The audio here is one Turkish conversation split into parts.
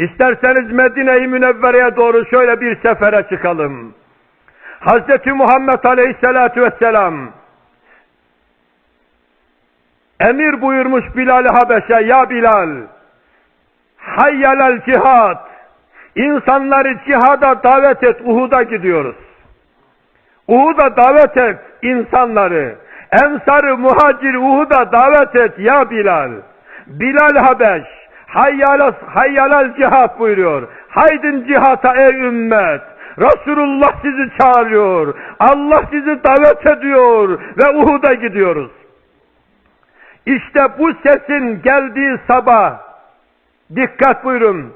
İsterseniz Medine-i Münevvere'ye doğru şöyle bir sefere çıkalım. Hazreti Muhammed Aleyhisselatü Vesselam emir buyurmuş Bilal-i Habeş'e ya Bilal hayyalel cihad insanları cihada davet et Uhud'a gidiyoruz. Uhud'a davet et insanları. Ensarı muhacir Uhud'a davet et ya Bilal. Bilal Habeş hayyalel, hayyalel cihat buyuruyor. Haydin cihata ey ümmet. Resulullah sizi çağırıyor. Allah sizi davet ediyor ve Uhud'a gidiyoruz. İşte bu sesin geldiği sabah dikkat buyurun.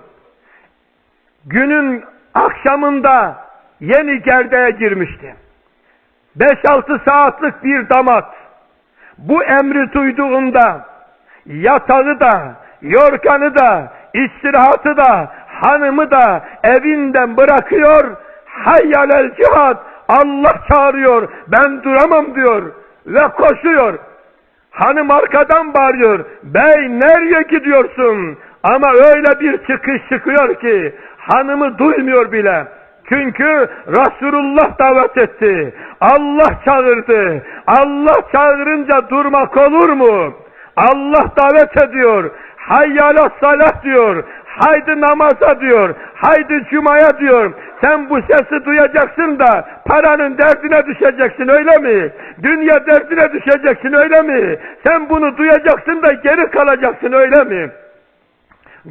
Günün akşamında yeni gerdeğe girmişti. 5-6 saatlik bir damat bu emri duyduğunda yatağı da, yorganı da, istirahatı da, hanımı da evinden bırakıyor, hayyalel cihat, Allah çağırıyor, ben duramam diyor ve koşuyor. Hanım arkadan bağırıyor, bey nereye gidiyorsun? Ama öyle bir çıkış çıkıyor ki hanımı duymuyor bile. Çünkü Resulullah davet etti. Allah çağırdı. Allah çağırınca durmak olur mu? Allah davet ediyor. Hayyala salah diyor. Haydi namaza diyor. Haydi cumaya diyor. Sen bu sesi duyacaksın da paranın derdine düşeceksin öyle mi? Dünya derdine düşeceksin öyle mi? Sen bunu duyacaksın da geri kalacaksın öyle mi?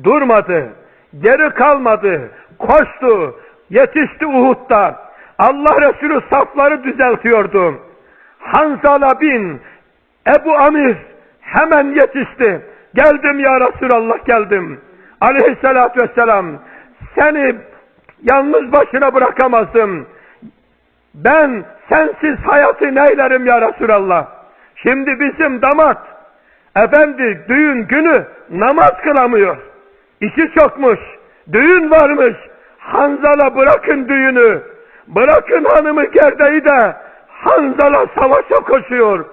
Durmadı. Geri kalmadı. Koştu. Yetişti Uhud'da. Allah Resulü safları düzeltiyordu. Hanzala bin Ebu Amir hemen yetişti. Geldim ya Resulallah geldim. Aleyhissalatü vesselam seni yalnız başına bırakamazdım. Ben sensiz hayatı neylerim ya Resulallah. Şimdi bizim damat efendi düğün günü namaz kılamıyor. İşi çokmuş. Düğün varmış. Hanzala bırakın düğünü. Bırakın hanımı gerdeyi de Hanzala savaşa koşuyor.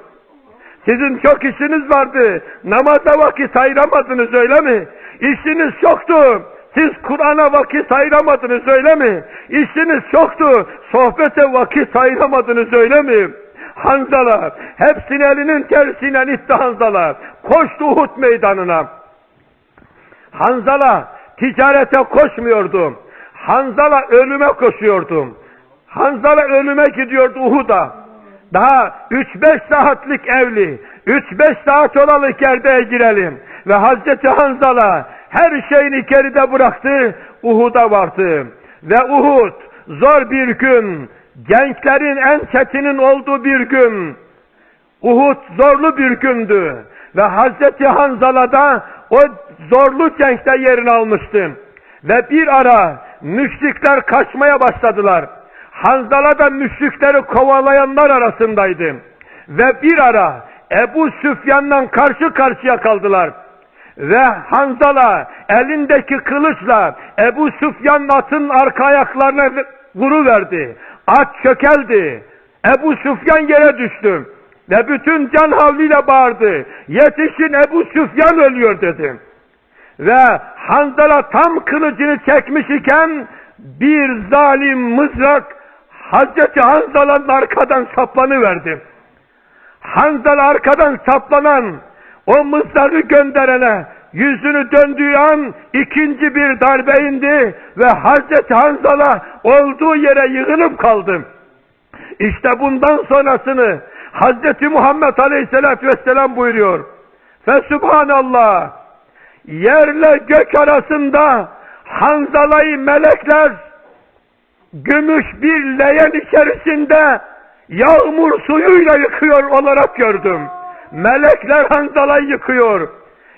Sizin çok işiniz vardı. Namaza vakit ayıramadınız öyle mi? İşiniz çoktu. Siz Kur'an'a vakit ayıramadınız öyle mi? İşiniz çoktu. Sohbete vakit ayıramadınız öyle mi? Hanzala, hepsini elinin tersiyle itti Hanzala. Koştu Uhud meydanına. Hanzala ticarete koşmuyordu. Hanzala ölüme koşuyordu. Hanzala ölüme gidiyordu Uhud'a. Daha 3-5 saatlik evli, 3-5 saat olalı gerdeğe girelim. Ve Hazreti Hanzala her şeyini geride bıraktı, Uhud'a vardı. Ve Uhud zor bir gün, gençlerin en çetinin olduğu bir gün. Uhud zorlu bir gündü. Ve Hazreti Hanzala da o zorlu cençte yerini almıştı. Ve bir ara müşrikler kaçmaya başladılar. Hanzala da müşrikleri kovalayanlar arasındaydı. Ve bir ara Ebu Süfyan'la karşı karşıya kaldılar. Ve Hanzala elindeki kılıçla Ebu Süfyan'ın atın arka ayaklarına vuruverdi. At çökeldi. Ebu Süfyan yere düştü. Ve bütün can havliyle bağırdı. Yetişin Ebu Süfyan ölüyor dedi. Ve Hanzala tam kılıcını çekmiş iken bir zalim mızrak Hazreti Hanzala'nın arkadan saplanıverdi. Hanzala arkadan saplanan o mızrağı gönderene yüzünü döndüğü an ikinci bir darbe indi ve Hazreti Hanzala olduğu yere yığılıp kaldı. İşte bundan sonrasını Hazreti Muhammed Aleyhisselatü Vesselam buyuruyor. Fe Subhanallah yerle gök arasında Hanzala'yı melekler gümüş bir leğen içerisinde yağmur suyuyla yıkıyor olarak gördüm. Melekler Hanzala'yı yıkıyor.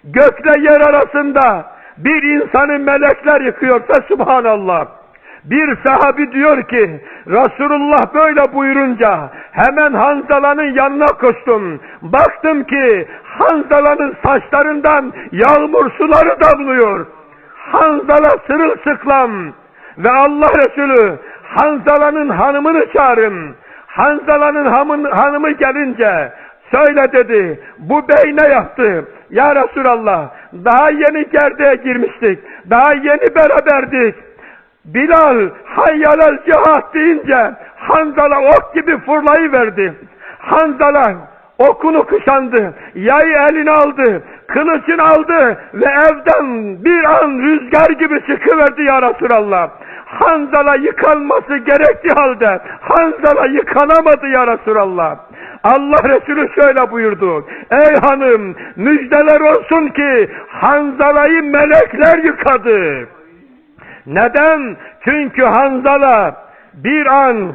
Gökle yer arasında bir insanı melekler yıkıyor. Subhanallah. Bir sahabi diyor ki Resulullah böyle buyurunca hemen Hanzala'nın yanına koştum. Baktım ki Hanzala'nın saçlarından yağmur suları damlıyor. Hanzala sırılsıklam ve Allah Resulü Hanzala'nın hanımını çağırın. Hanzala'nın hanımı gelince Söyle dedi. Bu bey ne yaptı? Ya Resulallah daha yeni gerdeğe girmiştik. Daha yeni beraberdik. Bilal hayyalel cihat deyince Hanzala ok gibi fırlayıverdi. Hanzala okunu kuşandı, yayı eline aldı, kılıcını aldı ve evden bir an rüzgar gibi çıkıverdi ya Resulallah. Hanzala yıkanması gerektiği halde Hanzala yıkanamadı ya Resulallah. Allah Resulü şöyle buyurdu. Ey hanım müjdeler olsun ki Hanzala'yı melekler yıkadı. Neden? Çünkü Hanzala bir an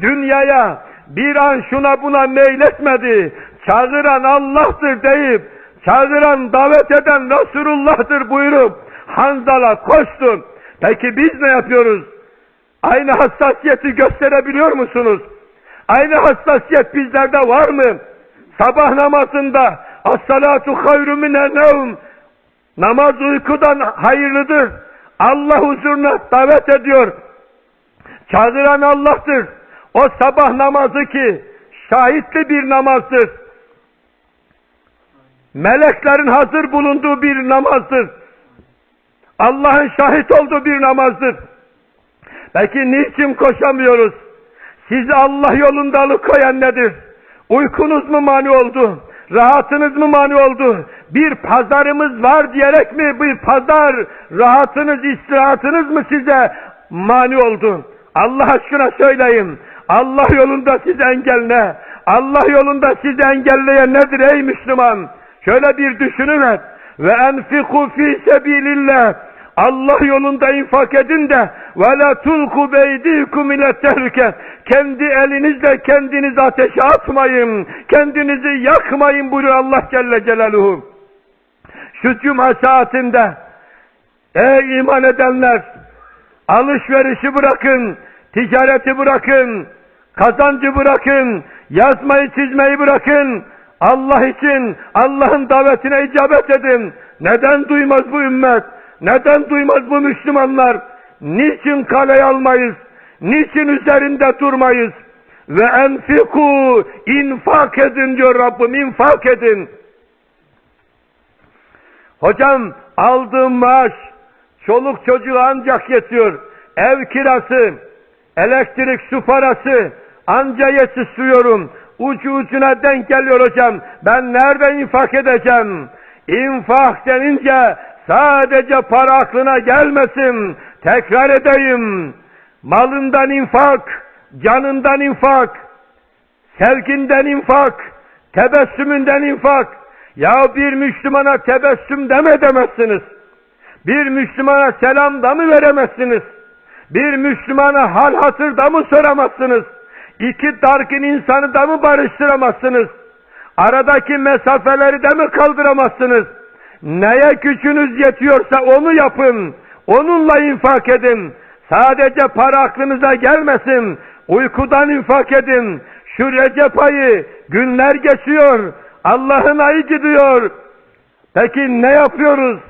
dünyaya bir an şuna buna meyletmedi. Çağıran Allah'tır deyip, çağıran davet eden Resulullah'tır buyurup Hanzala koştu. Peki biz ne yapıyoruz? Aynı hassasiyeti gösterebiliyor musunuz? Aynı hassasiyet bizlerde var mı? Sabah namazında as-salatu hayru minen nevm namaz uykudan hayırlıdır. Allah huzuruna davet ediyor. Çağıran Allah'tır. O sabah namazı ki şahitli bir namazdır. Meleklerin hazır bulunduğu bir namazdır. Allah'ın şahit olduğu bir namazdır. Peki niçin koşamıyoruz? Sizi Allah yolunda alıkoyan nedir? Uykunuz mu mani oldu? Rahatınız mı mani oldu? Bir pazarımız var diyerek mi bir pazar rahatınız, istirahatınız mı size mani oldu? Allah aşkına söyleyin. Allah yolunda sizi engel ne? Allah yolunda sizi engelleyen nedir ey Müslüman? Şöyle bir düşünüver. Ve enfiku fi sebilillah. Allah yolunda infak edin de ve la tulku beydikum ile tehlike. Kendi elinizle kendinizi ateşe atmayın. Kendinizi yakmayın buyuruyor Allah Celle Celaluhu. Şu cuma saatinde ey iman edenler alışverişi bırakın, ticareti bırakın, kazancı bırakın, yazmayı çizmeyi bırakın. Allah için Allah'ın davetine icabet edin. Neden duymaz bu ümmet? Neden duymaz bu Müslümanlar? Niçin kaleye almayız? Niçin üzerinde durmayız? Ve enfiku infak edin diyor Rabbim infak edin. Hocam aldığım maaş çoluk çocuğu ancak yetiyor. Ev kirası, elektrik su parası anca yetiştiriyorum. Ucu ucuna denk geliyor hocam. Ben nerede infak edeceğim? İnfak denince sadece para aklına gelmesin. Tekrar edeyim. Malından infak, canından infak, sevginden infak, tebessümünden infak. Ya bir Müslümana tebessüm deme demezsiniz. Bir Müslümana selam da mı veremezsiniz? Bir Müslümana hal hatır da mı soramazsınız? İki dargın insanı da mı barıştıramazsınız? Aradaki mesafeleri de mi kaldıramazsınız? Neye gücünüz yetiyorsa onu yapın. Onunla infak edin. Sadece para aklınıza gelmesin. Uykudan infak edin. Şu Recep ayı günler geçiyor. Allah'ın ayı gidiyor. Peki ne yapıyoruz?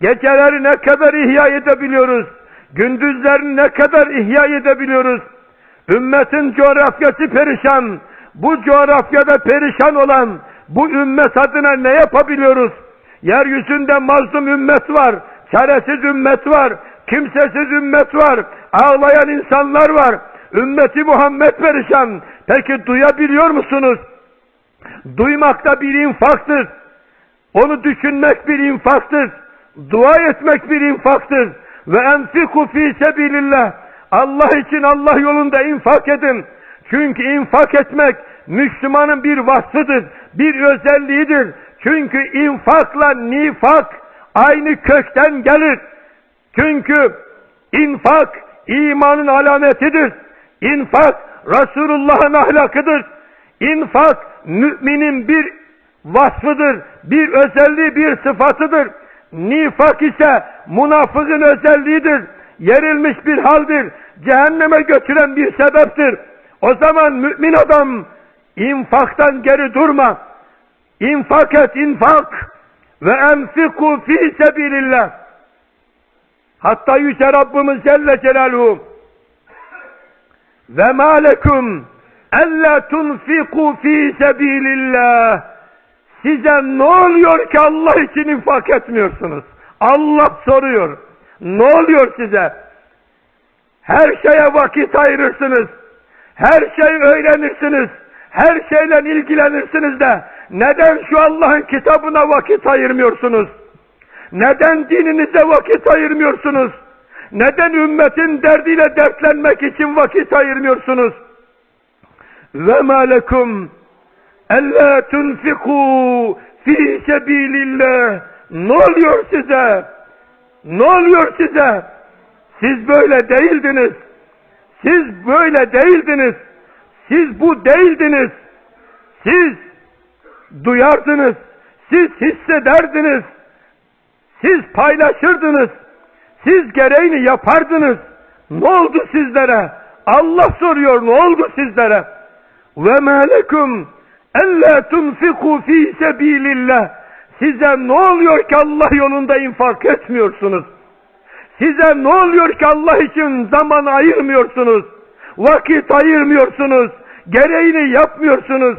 Geceleri ne kadar ihya edebiliyoruz? Gündüzlerini ne kadar ihya edebiliyoruz? Ümmetin coğrafyası perişan. Bu coğrafyada perişan olan bu ümmet adına ne yapabiliyoruz? Yeryüzünde mazlum ümmet var, çaresiz ümmet var, kimsesiz ümmet var, ağlayan insanlar var. Ümmeti Muhammed perişan. Peki duyabiliyor musunuz? Duymak da bir infaktır. Onu düşünmek bir infaktır. Dua etmek bir infaktır. Ve enfiku fi sebilillah. Allah için Allah yolunda infak edin. Çünkü infak etmek Müslümanın bir vasfıdır, bir özelliğidir. Çünkü infakla nifak aynı kökten gelir. Çünkü infak imanın alametidir. İnfak Resulullah'ın ahlakıdır. İnfak müminin bir vasfıdır, bir özelliği, bir sıfatıdır. Nifak ise münafıkın özelliğidir. Yerilmiş bir haldir. Cehenneme götüren bir sebeptir. O zaman mümin adam infaktan geri durma. İnfak et infak ve enfiku fi sebilillah. Hatta Yüce Rabbimiz Celle Celaluhu ve ma lekum Ella tunfiku fi sebilillah. Size ne oluyor ki Allah için infak etmiyorsunuz? Allah soruyor. Ne oluyor size? Her şeye vakit ayırırsınız. Her şeyi öğrenirsiniz. Her şeyle ilgilenirsiniz de neden şu Allah'ın kitabına vakit ayırmıyorsunuz? Neden dininize vakit ayırmıyorsunuz? Neden ümmetin derdiyle dertlenmek için vakit ayırmıyorsunuz? Ve ma lekum ella tunfiku fi sebilillah. Ne oluyor size? Ne oluyor size? Siz böyle değildiniz. Siz böyle değildiniz. Siz bu değildiniz. Siz duyardınız. Siz hissederdiniz. Siz paylaşırdınız. Siz gereğini yapardınız. Ne oldu sizlere? Allah soruyor ne oldu sizlere? Ve ma lekum ella tunfiku fi sebilillah. Size ne oluyor ki Allah yolunda infak etmiyorsunuz? Size ne oluyor ki Allah için zaman ayırmıyorsunuz? Vakit ayırmıyorsunuz? Gereğini yapmıyorsunuz?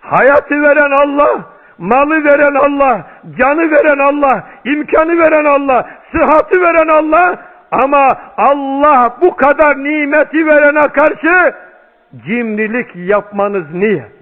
Hayatı veren Allah, malı veren Allah, canı veren Allah, imkanı veren Allah, sıhhatı veren Allah ama Allah bu kadar nimeti verene karşı cimrilik yapmanız niye?